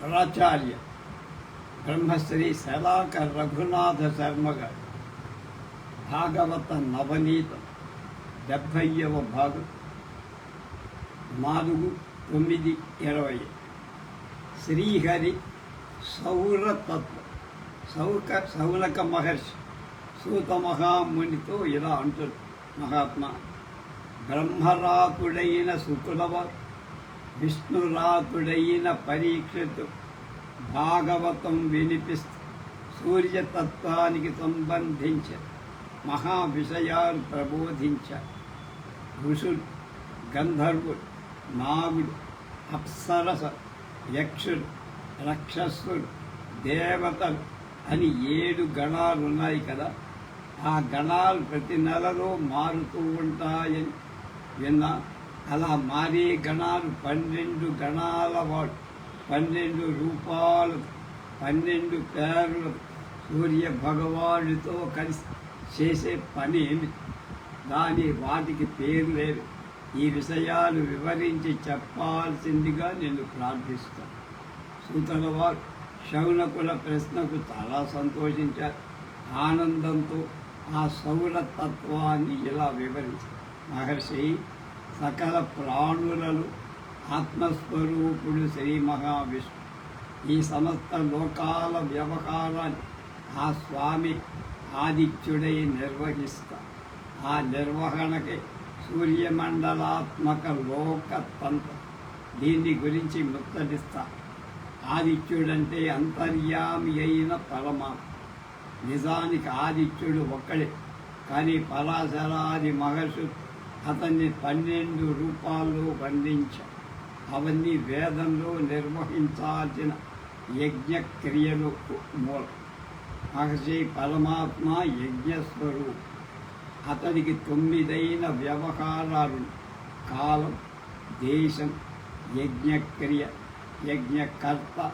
ప్రాచార్య బ్రహ్మశ్రీ శలాకర్ రఘునాథ శర్మ గారు భాగవత నవనీతం డెబ్భైవ భాగం నాలుగు తొమ్మిది ఇరవై శ్రీహరి సౌరతత్వం సౌక సౌనక మహర్షి సూత మహామునితో ఇలా అంటారు మహాత్మా బ్రహ్మరాతుడైన శుకులవారు విష్ణురాతుడైన పరీక్షతు భాగవతం వినిపిస్తూ సూర్యతత్వానికి సంబంధించి మహా విషయాలు ప్రబోధించారు ఋషుడు గంధర్వుడు నాగుడు అప్సరస యక్షుడు రక్షసుడు దేవతలు అని ఏడు గణాలు ఉన్నాయి కదా. ఆ గణాలు ప్రతి నెలలో మారుతూ ఉంటాయని విన్నా అలా మారే గణాలు పన్నెండు గణాల వాడు పన్నెండు రూపాలు పన్నెండు పేర్లు. సూర్య భగవానుడితో కలిసి చేసే పని ఏమి? దాని వాటికి పేరు లేదు ఈ విషయాలు వివరించి చెప్పాల్సిందిగా నేను ప్రార్థిస్తాను సూతల వారు శౌనకుల ప్రశ్నకు చాలా సంతోషించారు. ఆనందంతో ఆ సౌరతత్వాన్ని ఇలా వివరించారు మహర్షి సకల ప్రాణులలో ఆత్మస్వరూపుడు శ్రీ మహావిష్ణు. ఈ సమస్త లోకాల వ్యవహారాన్ని ఆ స్వామి ఆదిత్యుడై నిర్వహిస్తా ఆ నిర్వహణకి సూర్యమండలాత్మక లోకతంత్ర. దీని గురించి ముత్తడిస్తా ఆదిత్యుడంటే అంతర్యామి అయిన పరమాత్మ. నిజానికి ఆదిత్యుడు ఒక్కడే కానీ పరాశరాది మహర్షులు అతన్ని పన్నెండు రూపాల్లో వర్ణించారు అవన్నీ వేదంలో నిర్వహించాల్సిన యజ్ఞక్రియలు మూలం. మహర్షి పరమాత్మ యజ్ఞస్వరూపం. అతనికి తొమ్మిదైన వ్యవహారాలు. కాలం దేశం యజ్ఞక్రియ యజ్ఞకర్త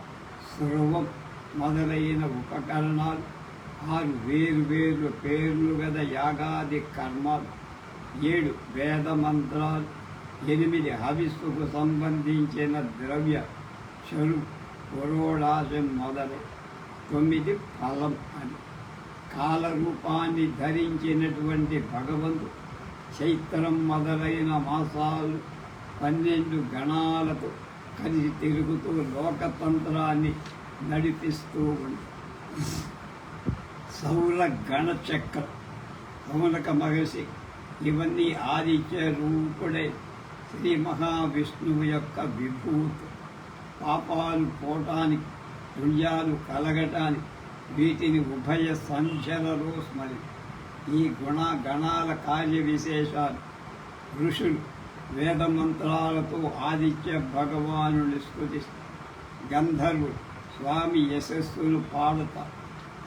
స్రవం మొదలైన ఉపకరణాలు. ఆరు వేరు వేరు పేర్లు గల యాగాది కర్మాలు. ఏడు వేద మంత్రాలు ఎనిమిది హవిస్సుకు సంబంధించిన ద్రవ్య చెరు పురోడాశం మొదలు తొమ్మిది ఫలం అని. కాలరూపాన్ని ధరించినటువంటి భగవంతు చైత్రం మొదలైన మాసాలు పన్నెండు గణాలతో కలిసి తిరుగుతూ లోకతంత్రాన్ని నడిపిస్తూ ఉంది. సౌర గణచక్ర కమలక మహర్షి ఇవన్నీ ఆదిత్య రూపుడే. శ్రీ మహావిష్ణువు యొక్క విభూతి. పాపాలు పోటానికి పుణ్యాలు కలగటానికి వీటిని ఉభయ సంఖ్యలలో స్మరి ఈ గుణ గణాల కార్య విశేషాలు. ఋషులు వేదమంత్రాలతో ఆదిత్య భగవాను స్ఫుతిస్తారు గంధర్వుడు స్వామి యశస్సును పాడుతా.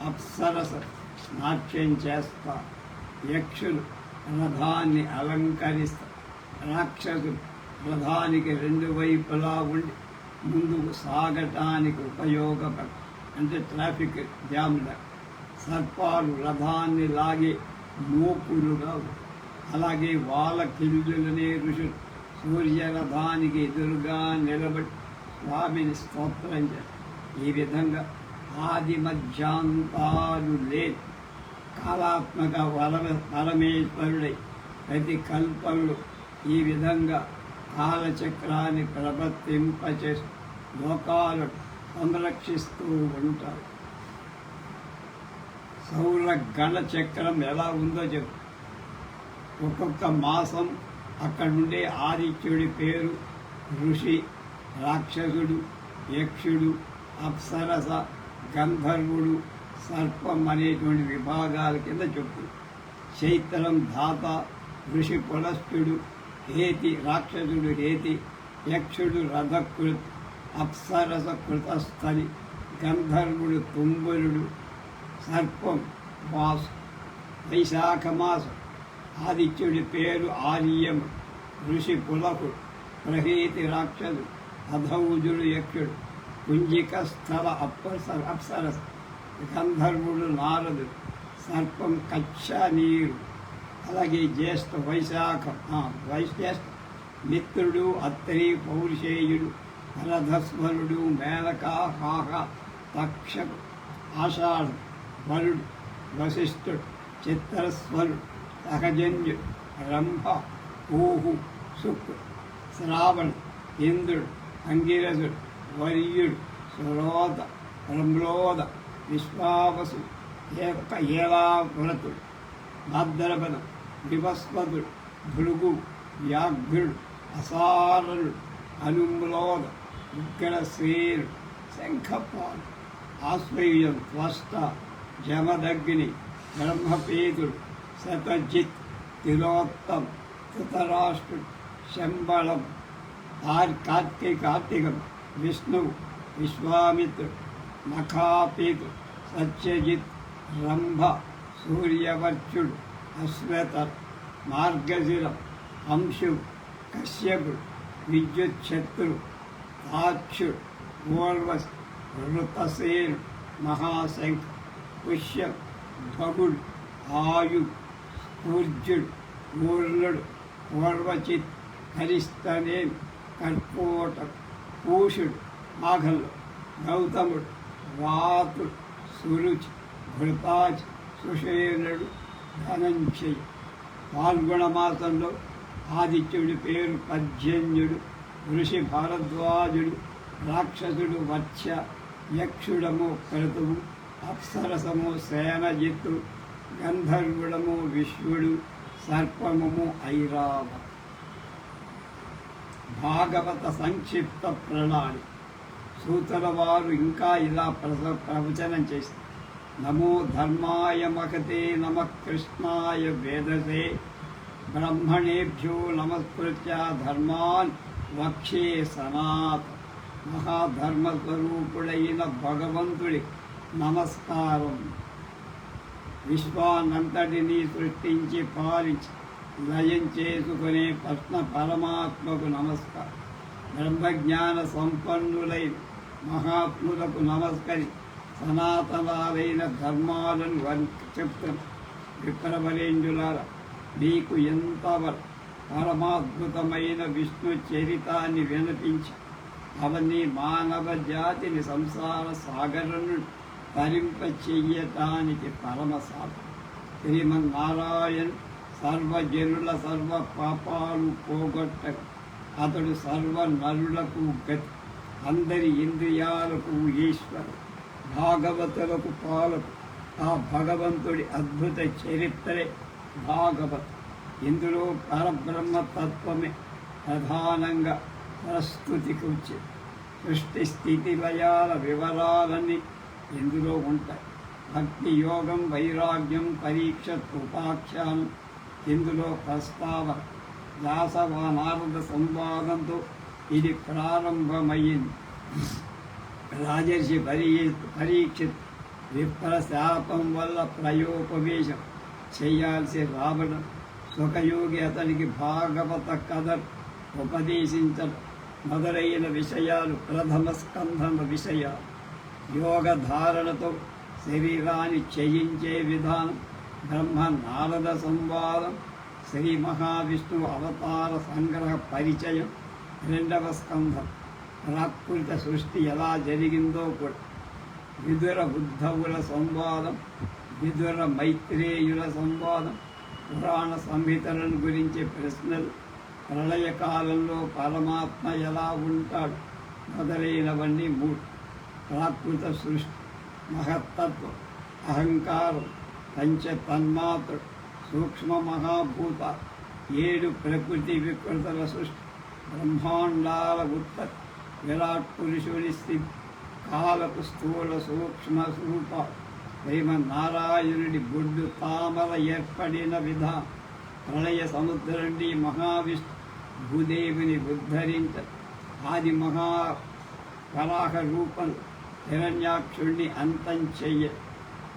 అప్సరస నాట్యం చేస్తా. యక్షులు రథాన్ని అలంకరిస్తా. రాక్షసులు రథానికి రెండు వైపులా ఉండి ముందుకు సాగటానికి ఉపయోగపడ అంటే ట్రాఫిక్ జామ్ల సర్పాలు రథాన్ని లాగే మోపులుగా అలాగే వాళ్ళ కిల్లులనే ఋషులు సూర్య రథానికి ఎదురుగా నిలబడి స్వామిని స్తోత్రం చేస్తారు ఈ విధంగా ఆది మధ్యాంతాలు లేదు కాలాత్మక వర పరమేశ్వరుడై ప్రతి కల్పంలో ఈ విధంగా కాలచక్రాన్ని ప్రవర్తింపచేసి లోకాలు సంరక్షిస్తూ ఉంటారు. సౌర గణ చక్రం ఎలా ఉందో చెప్పు. ఒక్కొక్క మాసం అక్కడ ఉండే ఆదిత్యుడి పేరు ఋషి రాక్షసుడు యక్షుడు అప్సరస గంధర్వుడు సర్పం అనేటువంటి విభాగాల కింద చెప్పు. చైత్రం ధాత ఋషి పులస్తుడు హేతి రాక్షసుడు హేతి యక్షుడు రథకృత్ అప్సరస కృతస్థలి గంధర్వుడు తుంబరుడు సర్పం మాసు వైశాఖ మాసం ఆదిత్యుడి పేరు ఆర్యం ఋషి పులకుడు ప్రహీతి రాక్షసుడు అధౌజుడు యక్షుడు కుంజిక స్థల అప్సర అప్సరస గంధర్వుడు నారదుడు సర్పం కచ్చ నీరు. అలాగే జ్యేష్ఠ వైశాఖ వైశ్యేష్ఠ మిత్రుడు అత్రి పౌరుషేయుడు రథస్వరుడు మేనక హాహ తక్ష ఆషాఢు వరుడు వశిష్ఠుడు చిత్రస్వరుడు సహజన్యుడు రంభ ఊహు శుక్రుడు శ్రావణ ఇంద్రుడు అంగిరసుడు వర్యుడు సురోధ బ్రహ్మోద విశ్వావసు ఏక ఏలావ్రతుడు భద్రపదం వివస్వతుడు భృగు వ్యాఘ్రుడు అసారుడు అనుమ్లోద ఉగ్రశ్రీరుడు శంఖపాడు ఆశ్రయం త్వష్ట జమదగ్ని బ్రహ్మపేతుడు శతజిత్ తిలోత్తం ధృతరాష్ట్రుడు శంబళం ఆర్ కార్తీ కార్తీకం విష్ణువు విశ్వామిత్రుడు మఖాపీత్ సత్యజిత్ రంభ సూర్యవర్చుడు అశ్వత మార్గశిరం అంశు కశ్యపుడు విద్యుత్ శత్రు తాక్షుడు ఓర్వస్ ఋతసేనుడు మహాశంఖ పుష్యం భగుడు ఆయు కూర్జుడు ఊర్ణుడు పూర్వచిత్ హరిస్తనేమి కర్కోట పూషుడు మాఘలు గౌతముడు రాత్ సురుచ్ భృతాచి సుషేనుడు ధనంజయ్ పాల్గొణ మాసంలో ఆదిత్యుడి పేరు పర్జన్యుడు ఋషి భారద్వాజుడు రాక్షసుడు వత్స యక్షుడము క్రతువు అప్సరసము సేనజిత్తు గంధర్వుడము విశ్వడు సర్పమము ఐరావ. భాగవత సంక్షిప్త ప్రణాళి సూతల వారు ఇంకా ఇలా ప్రస ప్రవచనం చేస్తారు. నమో ధర్మాయ మహతే నమ కృష్ణాయ వేదసే. బ్రహ్మణేభ్యో నమస్కృత్య ధర్మాన్ వక్షే మహాధర్మ మహాధర్మస్వరూపుడైన భగవంతుడి నమస్కారం. విశ్వానంతటిని సృష్టించి పాలించి లయం చేసుకునే కృష్ణ పరమాత్మకు నమస్కారం. బ్రహ్మజ్ఞాన సంపన్నులైన మహాత్ములకు నమస్కరి. సనాతనాలైన ధర్మాలను వన్ చెప్తాను విప్రవరేంజులారా మీకు ఎంత పరమాద్భుతమైన విష్ణు చరితాన్ని వినిపించి అవన్నీ మానవ జాతిని సంసార సాగరను తరింప చెయ్యటానికి పరమ సాధన శ్రీమన్నారాయణ సర్వజనుల సర్వ పాపాలు పోగొట్ట అతడు సర్వ నరులకు గతి అందరి ఇంద్రియాలకు ఈశ్వరు భాగవతులకు పాలకు ఆ భగవంతుడి అద్భుత చరిత్రే భాగవత్. ఇందులో పరబ్రహ్మ తత్వమే ప్రధానంగా ప్రస్తుతికి వచ్చి సృష్టి స్థితి లయాల వివరాలన్నీ ఇందులో ఉంటాయి. భక్తి యోగం వైరాగ్యం పరీక్ష ఉపాఖ్యానం ఇందులో ప్రస్తావన. దాసవా నారద సంవాదంతో ఇది ప్రారంభమైంది రాజర్షి పరీ పరీక్షిత్ విప్ర శాపం వల్ల ప్రయోపవేశం చేయాల్సి రావడం సుఖయోగి అతనికి భాగవత కథ ఉపదేశించడం మొదలైన విషయాలు ప్రథమ స్కంధమ విషయాలు. యోగ ధారణతో శరీరాన్ని చేయించే విధానం బ్రహ్మ నారద సంవాదం శ్రీ మహావిష్ణు అవతార సంగ్రహ పరిచయం రెండవ స్కంధం ప్రాకృత సృష్టి ఎలా జరిగిందో కూడా. విదుర బుద్ధవుల సంవాదం విదుర మైత్రేయుల సంవాదం పురాణ సంహితలను గురించి ప్రశ్నలు. ప్రళయకాలంలో పరమాత్మ ఎలా ఉంటాడు మొదలైనవన్నీ మూడు. ప్రాకృత సృష్టి మహత్తత్వం అహంకారం పంచ తన్మాత్రుడు సూక్ష్మ మహాభూత ఏడు ప్రకృతి వికృతుల సృష్టి. బ్రహ్మాండాల ఉత్పత్తి విరాట్ పురుషుని స్థితి కాలపు స్థూల సూక్ష్మ స్వరూప శ్రీమన్నారాయణుడి బొడ్డు తామర ఏర్పడిన విధా ప్రళయ సముద్రండి మహావిష్ణు భూదేవిని ఉద్ధరించ ఆది మహా వరాహ రూపం హిరణ్యాక్షుణ్ణి అంతం చెయ్య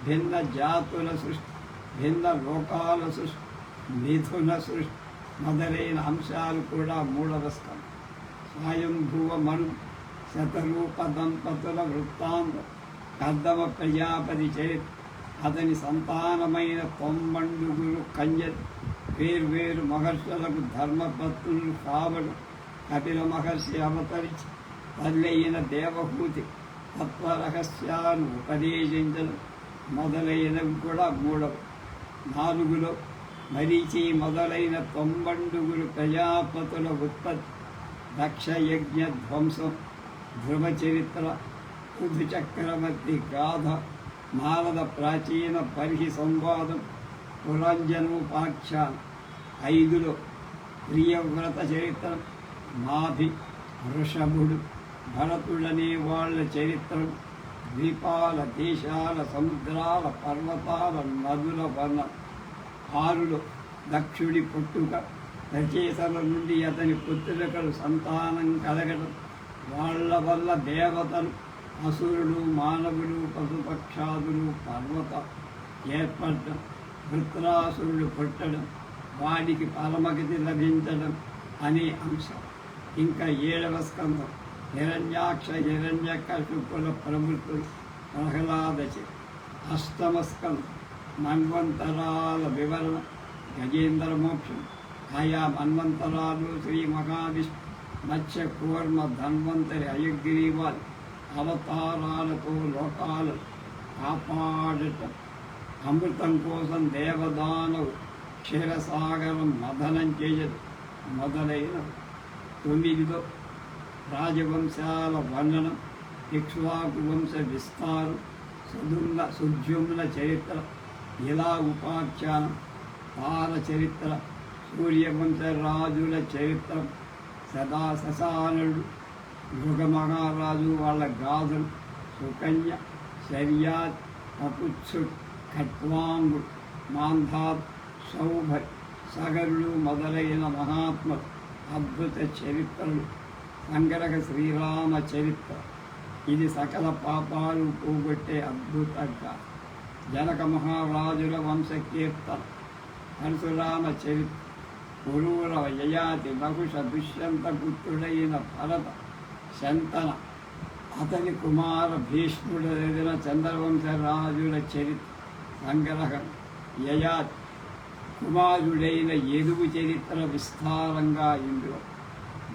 భిన్న జాతుల సృష్టి భిన్న లోకాల సృష్టి మిథున సృష్టి మొదలైన అంశాలు కూడా మూడవ స్కంధం స్వయంభువ మను శతరూప దంపతుల వృత్తాంతం కర్దమ ప్రజాపతి చేత్ అతని సంతానమైన తొమ్మండుగురు కన్య వేర్వేరు మహర్షులకు ధర్మపత్రులు కావడం. కపిల మహర్షి అవతరించి తల్లైన దేవభూతి తత్వరహస్యాలు ఉపదేశించడం మొదలైనవి కూడా మూడవ నాలుగులో మరీచి మొదలైన తొంబండుగులు ప్రజాపతుల ఉత్పత్తి దక్షయజ్ఞ ధ్వంసం ధ్రువ చరిత్ర పృథు చక్రవర్తి గాథ నారద ప్రాచీన పరిహి సంవాదం పురంజనోపాఖ్యానం ఐదులో ప్రియవ్రత చరిత్ర నాభి వృషభుడు భరతుడనే వాళ్ళ చరిత్రం ద్వీపాల దేశాల సముద్రాల పర్వతాల నదుల వన ఆరులో దక్షుడి పుట్టుక. రచేతల నుండి అతని పుత్రులకు సంతానం కలగడం వాళ్ళ వల్ల దేవతలు అసురులు మానవులు పశుపక్షాదులు పర్వత ఏర్పడటం వృత్రాసురుడు పుట్టడం వాడికి పరమగతి లభించడం అనే అంశం. ఇంకా ఏడవ స్కందం హిరణ్యాక్ష హిరణ్యకశుకుల ప్రవృత్తులు ప్రహ్లాదచి అష్టమ స్కందం మన్వంతరాల వివరణ గజేంద్ర మోక్షం ఆయా మన్వంతరాలు శ్రీ మహావిష్ణు మత్స్య కూర్మ ధన్వంతరి అయగ్రీవాల్ అవతారాలతో లోకాలు కాపాడటం అమృతం కోసం దేవదానవు క్షీరసాగరం మదనం చేయదు మొదలైన తొమ్మిదిలో రాజవంశాల వర్ణనం ఇక్ష్వాకు వంశ విస్తారం సుదుమ్న సుద్యుమ్న చరిత్ర ఇలా ఉపాఖ్యానం తార చరిత్ర సూర్యవంశ రాజుల చరిత్ర సదా శశానుడు మృగమహారాజు వాళ్ళ గాథలు సుకన్య శర్యాత్ కపుత్సు ఖట్వాంగుడు మాంధాత్ సౌభ సగరుడు మొదలైన మహాత్ములు అద్భుత చరిత్రలు. సంగరక శ్రీరామ చరిత్ర. ఇది సకల పాపాలు పోగొట్టే అద్భుతంగా జనక మహారాజుల వంశ కీర్తన చరిత్ర పురూర యయాతి నకుష దుష్యంత పుత్రుడైన భరత శంతన అతని కుమార భీష్ముడైన చంద్రవంశ రాజుల చరిత్ర సంగ్రహం యయాతి కుమారుడైన ఎదుగు చరిత్ర విస్తారంగా ఇందులో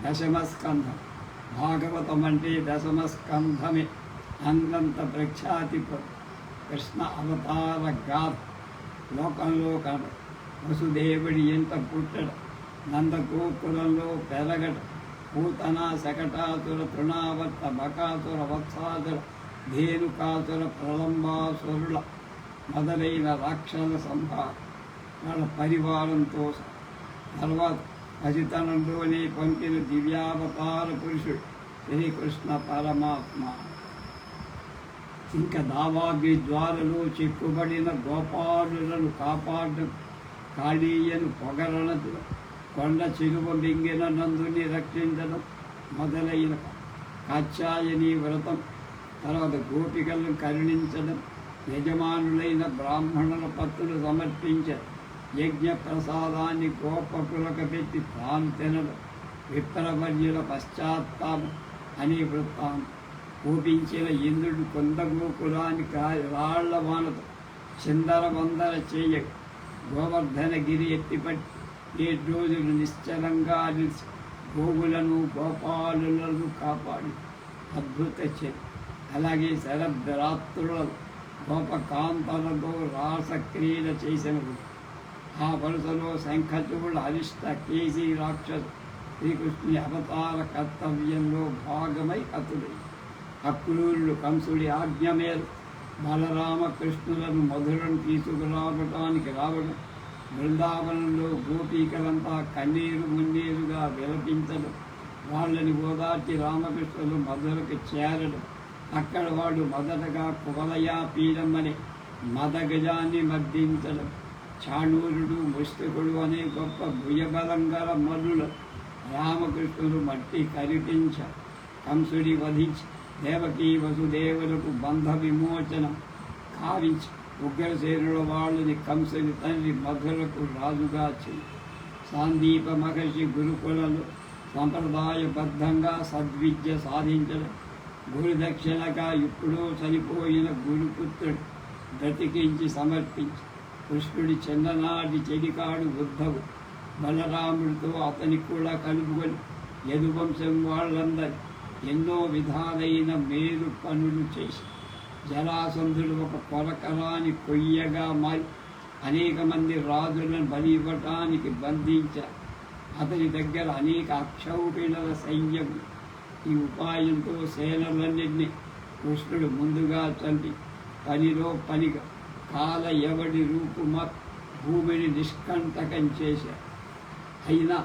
దశమస్కంధం భాగవతం అంటే దశమస్కంధమే అంతంత ప్రఖ్యాతి పొంది. కృష్ణ అవతార గాథ లోకంలో కన వసుదేవుడి ఎంత పుట్టడం. నందగోకులంలో పెరగడం. పూతన శకటాసుర తృణావర్త బకాసుర వత్సాసుర ధేనుకాసుర ప్రలంబాసురుల మొదలైన రాక్షస సంహార వాళ్ళ పరివారంతో తర్వాత పసితనంలోనే పంపిన దివ్యావతార పురుషుడు శ్రీకృష్ణ పరమాత్మ. ఇంకా దావాగ్ని ద్వారలో చిక్కుబడిన గోపాలులను కాపాడడం కాళీయను పొగరణదు కొండ చిలువ మింగిన నందుని రక్షించడం మొదలైన కాత్యాయని వ్రతం. తర్వాత గోపికలను కరుణించడం యజమానులైన బ్రాహ్మణుల పత్రులు సమర్పించడం యజ్ఞ ప్రసాదాన్ని గోపకులకు పెట్టి తాను తినడం. విప్రవర్యుల పశ్చాత్తాపం అనే వృత్తాం కూపించిన ఇంద్రుడు కొండ గోకులానికి రాళ్ళ వానతో చిందర వందర చేయ గోవర్ధనగిరి ఎత్తిపట్టి ఏడు రోజులు నిశ్చలంగా నిలిచి గోవులను గోపాలులను కాపాడి అద్భుత చర్య. అలాగే శరద్రాత్రులను గోపకాంతలతో రాసక్రియలు చేసిన ఆ వరుసలో శంఖచూడు అరిష్ట కేసీ రాక్షసు శ్రీకృష్ణుని అవతార కర్తవ్యంలో భాగమై అతుడై అక్రూరుడు కంసుడి ఆజ్ఞ మేర బలరామకృష్ణులను మధురను తీసుకురావటానికి రావడం బృందావనంలో గోపీకలంతా కన్నీరు మున్నీరుగా విలపించడం వాళ్ళని ఓదార్చి రామకృష్ణులు మధురకు చేరడం అక్కడ వాడు మొదటగా కువలయా పీడమని మదగజాన్ని మర్దించడం చాణూరుడు ముష్టికుడు అనే గొప్ప భుజబలం గల మల్లుల రామకృష్ణులు మట్టి కరిపించ కంసుడి వధించి దేవకీ వసుదేవులకు బంధ విమోచనం. కావించి ఉగ్రసేనుల వాళ్ళని కంసుని తండ్రి మధులకు రాజుగా చేయి సాందీప మహర్షి గురుకులలో సంప్రదాయబద్ధంగా సద్విద్య సాధించడం. గురుదక్షిణగా ఇప్పుడో చనిపోయిన గురుపుత్రుడు బ్రతికించి సమర్పించి కృష్ణుడి చిన్ననాటి చెడికాడు ఉద్ధవు. బలరాముడితో అతనికి కూడా కలుపుకొని యదువంశం వాళ్ళందరి ఎన్నో విధాలైన మేలు పనులు చేసి జలాసంధుడు ఒక కొరకరాని కొయ్యగా మారి అనేక మంది రాజులను బలి ఇవ్వటానికి బంధించారు అతని దగ్గర అనేక అక్షౌహిణుల సైన్యం ఈ ఉపాయంతో సేనలన్నింటినీ కృష్ణుడు ముందుగా చంపి పనిలో పనిగా కాల ఎవడి రూపుమ భూమిని నిష్కంటకం చేశారు అయినా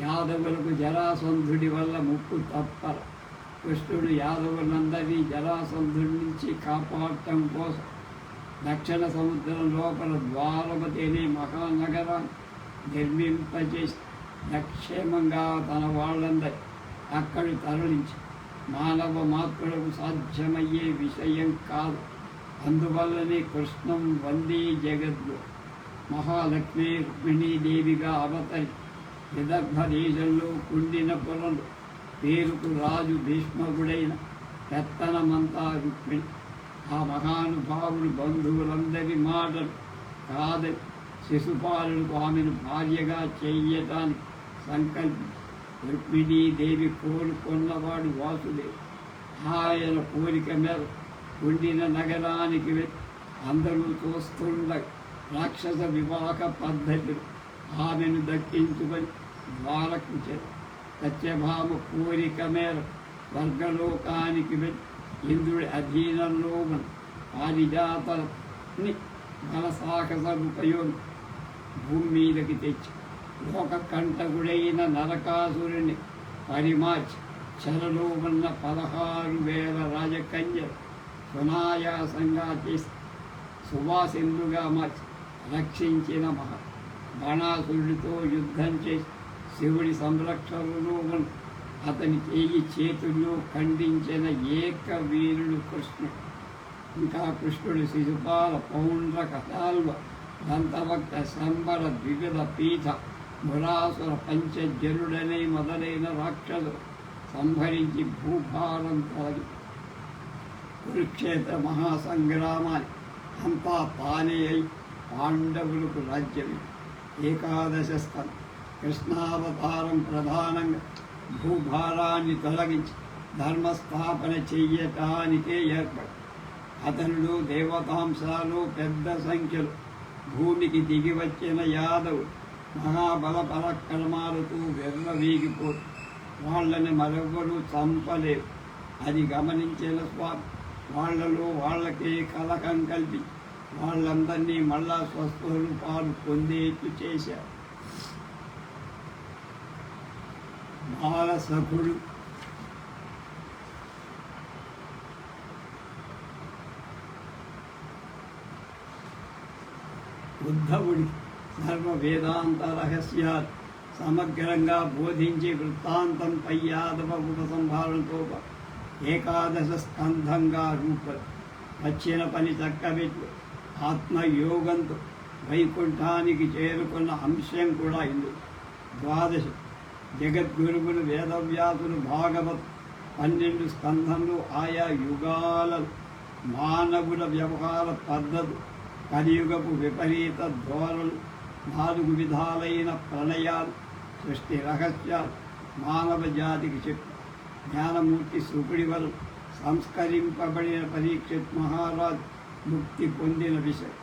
యాదవులకు జరాసంధుడి వల్ల ముక్కు తప్పరు కృష్ణుడు యాదవులందరినీ జలాసంధుడి నుంచి కాపాడటం కోసం దక్షిణ సముద్రం లోపల ద్వారపతి అనే మహానగరం నిర్మింపజేసి లక్షేమంగా తన వాళ్ళందరి అక్కడి తరలించి మానవ మాత్రులకు సాధ్యమయ్యే విషయం కాదు. అందువల్లనే కృష్ణం వందే జగద్గు మహాలక్ష్మి రుక్మిణీదేవిగా అవతరి విదర్భ దేశంలో కుండిన పొలంలో పేరుకు రాజు భీష్మకుడైన పెత్తనమంతా రుక్మిణి ఆ మహానుభావుడు బంధువులందరి మాటలు కాదని శిశుపాలుడు ఆమెను భార్యగా చెయ్యటానికి సంకల్పి. రుక్మిణీదేవి కోరుకున్నవాడు వాసుదేవు. ఆయన కోరిక మేర ఉండిన నగరానికి అందరూ చూస్తుండ రాక్షస వివాహ పద్ధతి ఆమెను దక్కించుకొని ద్వారకు చేరు సత్యభామ కోరిక మేర వర్గలోకానికి వెళ్ళి ఇంద్రుడి అధీనంలో ఉన్న పారిజాతని బల సాహస ఉపయోగం భూమి మీదకి తెచ్చి లోక కంటకుడైన నరకాసురుని పరిమార్చి చెరలో ఉన్న పదహారు వేల రాజకన్యలు సునాయాసంగా చేసి సువాసిందుగా మార్చి రక్షించిన మహా బాణాసురుడితో యుద్ధం చేసి శివుడి సంరక్షణను అతని చేయి చేతుల్లో ఖండించిన ఏక వీరుడు కృష్ణుడు. ఇంకా కృష్ణుడు శిశుపాల పౌండ్రక సాల్వ దంతభక్త సంబర ద్వివిధ పీఠ మురాసుర పంచజనుడనే మొదలైన రాక్షసులు సంహరించి భూభారం తొలగి కురుక్షేత్ర మహాసంగ్రామాన్ని అంతా తానే అయి పాండవులకు రాజ్యం ఏకాదశ స్థలం కృష్ణావతారం ప్రధానంగా భూభారాన్ని తొలగించి ధర్మస్థాపన చెయ్యటానికే ఏర్పడి. అతనుడు దేవతాంశాలు పెద్ద సంఖ్యలో. భూమికి దిగి వచ్చిన యాదవు మహాబల పరక్రమాలతో వెర్రవీగిపోతు వాళ్ళని మరొకరు చంపలేరు. అది గమనించిన స్వామి వాళ్ళలో వాళ్ళకే కలకం కల్పి వాళ్ళందరినీ మళ్ళా స్వస్వరూపాలు పొందేట్టు చేశారు. బాలసఖుడు ఉద్ధవుడి సర్వ వేదాంత రహస్యాలు సమగ్రంగా బోధించి వృత్తాంతంపై యాదవ ఉపసంహారంతో ఏకాదశ స్కంధంగా రూప వచ్చిన పని చక్కబెట్టి ఆత్మయోగంతో వైకుంఠానికి చేరుకున్న అంశం కూడా ఇందు ద్వాదశ జగద్గురువులు వేదవ్యాసులు భాగవత్ పన్నెండు స్కంధంలో ఆయా యుగాల మానవుల వ్యవహార పద్ధతి కలియుగపు విపరీత ధోరణులు నాలుగు విధాలైన ప్రణయాలు సృష్టి రహస్యాలు మానవ జాతికి చెప్పి జ్ఞానమూర్తి సుకుడి వల్ల సంస్కరింపబడిన పరీక్షిత్ మహారాజ్ ముక్తి పొందిన విషయం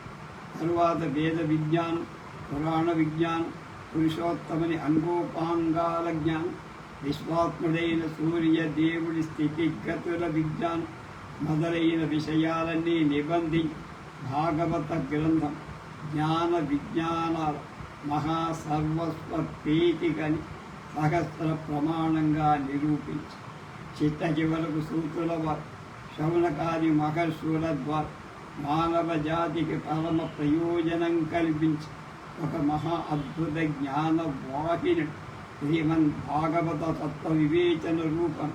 తరువాత వేద విజ్ఞానం పురాణ విజ్ఞానం పురుషోత్తమని అంగోపాంగాల జ్ఞానం విశ్వాత్ముడైన సూర్య దేవుడి స్థితిగతుల విజ్ఞానం మొదలైన విషయాలన్నీ నిబంధించి భాగవత గ్రంథం జ్ఞాన విజ్ఞానాల మహాసర్వస్వపీతికని సహస్ర ప్రమాణంగా నిరూపించి చిట్ట చివరకు సూతుల వారు మహర్షుల ద్వారా మానవ జాతికి పరమ ప్రయోజనం కల్పించి ఒక మహా అద్భుత జ్ఞాన వాహిని. శ్రీమన్ భాగవత తత్వ వివేచన రూపం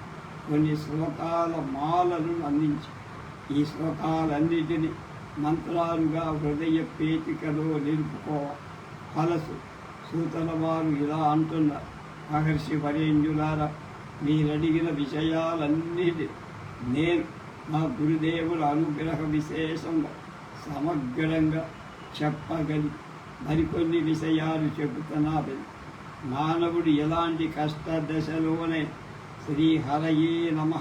కొన్ని శ్లోకాల మాలను అందించి ఈ శ్లోకాలన్నిటినీ మంత్రాలుగా హృదయ పేటికలో నిలుపుకోవాలి కలసు సూతల వారు ఇలా అంటున్నారు మహర్షి వరేణ్యులారా మీరడిగిన విషయాలన్నిటి నేను మా గురుదేవుల అనుగ్రహ విశేషంగా సమగ్రంగా చెప్పగలి మరికొన్ని విషయాలు చెబుతున్నారు మానవుడు ఎలాంటి కష్ట దశలోనే శ్రీహరయే నమ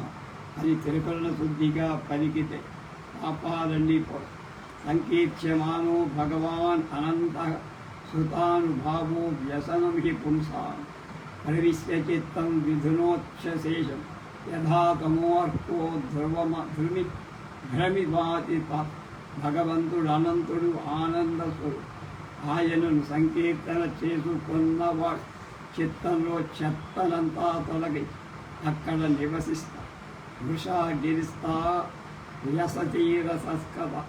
అని త్రికరణ శుద్ధిగా పలికితే పాపాలన్నీ పో సంకీర్త్యమానో భగవాన్ అనంత సుతానుభావో వ్యసనం హి పుంసాన్ ప్రవిశ్య చిత్తం విధునోచ్చశేషం యథా తమోర్కో ధ్రువమ ధృమి భ్రమివాతి త- భగవంతుడు అనంతుడు ఆనందస్వరు ఆయనను సంకీర్తన చేసుకున్నవాడు చిత్తంలో చెత్తనంతా తొలగి అక్కడ నివసిస్తా. వృషా గిరిస్తా వ్యసతీరసస్కత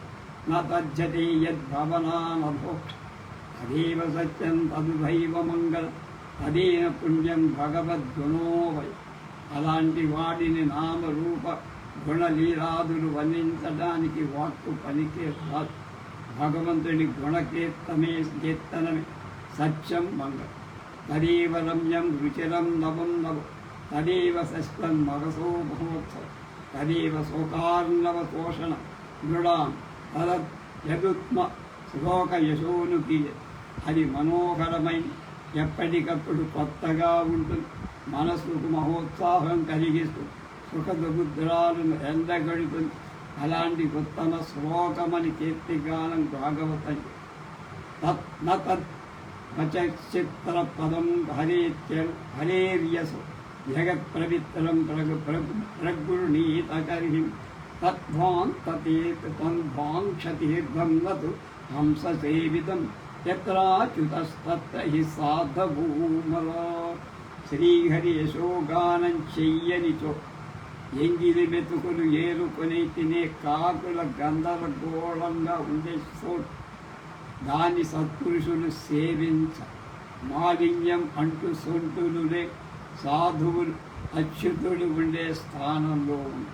నజ్జతే యద్భవనానభో. తదేవ సత్యం తదుదైవ మంగళ తదేన పుణ్యం భగవద్గుణోవై అలాంటి వాడిని నామరూప గుణలీలాదులు వర్ణించడానికి వాక్కు పనికి రాదు. భగవంతుని గుణకీర్తమే కీర్తనమే సత్యం మంగ తదేవ రమ్యం రుచిరం నవం నవ తదేవ షష్టం మగసో మహోత్సవం తదేవ శోకార్ణవ శోషణ దృఢాం తదత్ యదుత్మ శ్లోక యశోనుకి అది మనోహరమైన ఎప్పటికప్పుడు కొత్తగా ఉంటుంది। మనసుకు మహోత్సాహం కలిగిస్తూ సుఖ దుబుద్రాలను ఎండగడుతుంది। అలాంటి ఉత్తమ శ్లోకమని కీర్తిగానం భాగవతం తత్ పదం హరేత్య హరేర్యసు జగత్ప్రవిత్రం ప్రగు ప్రగు ప్రగుణీతకర్హిం తద్వాన్ తతేత్ తంధ్వాంక్షతీర్థం నతు హంససేవితం ఎత్రాచ్యుతస్తత్ర హి సాధభూమల శ్రీహరి యశోగానం చెయ్యనిచో ఎంగిలి మెతుకులు ఏరుకొని తినే కాకుల గందరగోళంగా ఉండే చోటు. దాని సత్పురుషులు సేవించ మాలిన్యం అంటూ సొంటులునే సాధువులు అచ్యుతుడు ఉండే స్థానంలో ఉంది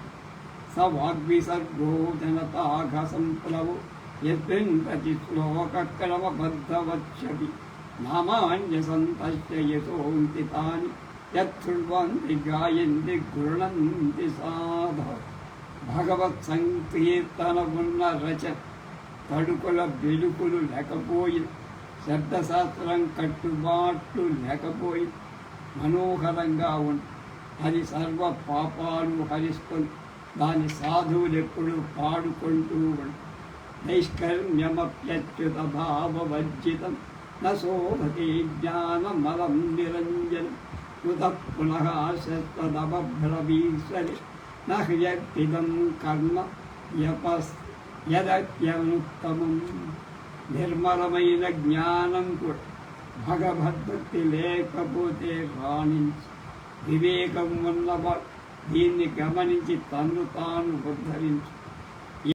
స వాగ్విసర్గో జనతాఘ సంప్లవు యద్వింపతి శ్లోకక్రమబద్ధవచ్చపి నామాన్య సంతస్య యశోంతి తాని యత్శృణ్వంతి గాయంతి గృణంతి సాధ భగవత్ సంకీర్తన ఉన్న రచ తడుకుల వెలుకులు లేకపోయి శబ్దశాస్త్రం కట్టుబాట్లు లేకపోయి మనోహరంగా ఉంది అది సర్వ పాపాలు హరిస్తుంది దాని సాధువులు ఎప్పుడు పాడుకుంటూ ఉంటారు నైష్కర్మ్యమప్యచ్యుత భావవర్జితం న జ్ఞానమలం నిరంజనం। ఉత పునః శతదవభ్రవీశ్వరి న హ్యర్పిదం కర్మ యపస్ యదత్యనుత్తమం నిర్మలమైన జ్ఞానం కూడా భగవద్భక్తి లేకపోతే రాణించి వివేకం ఉన్నవాడు దీన్ని గమనించి తను తాను ఉద్ధరించు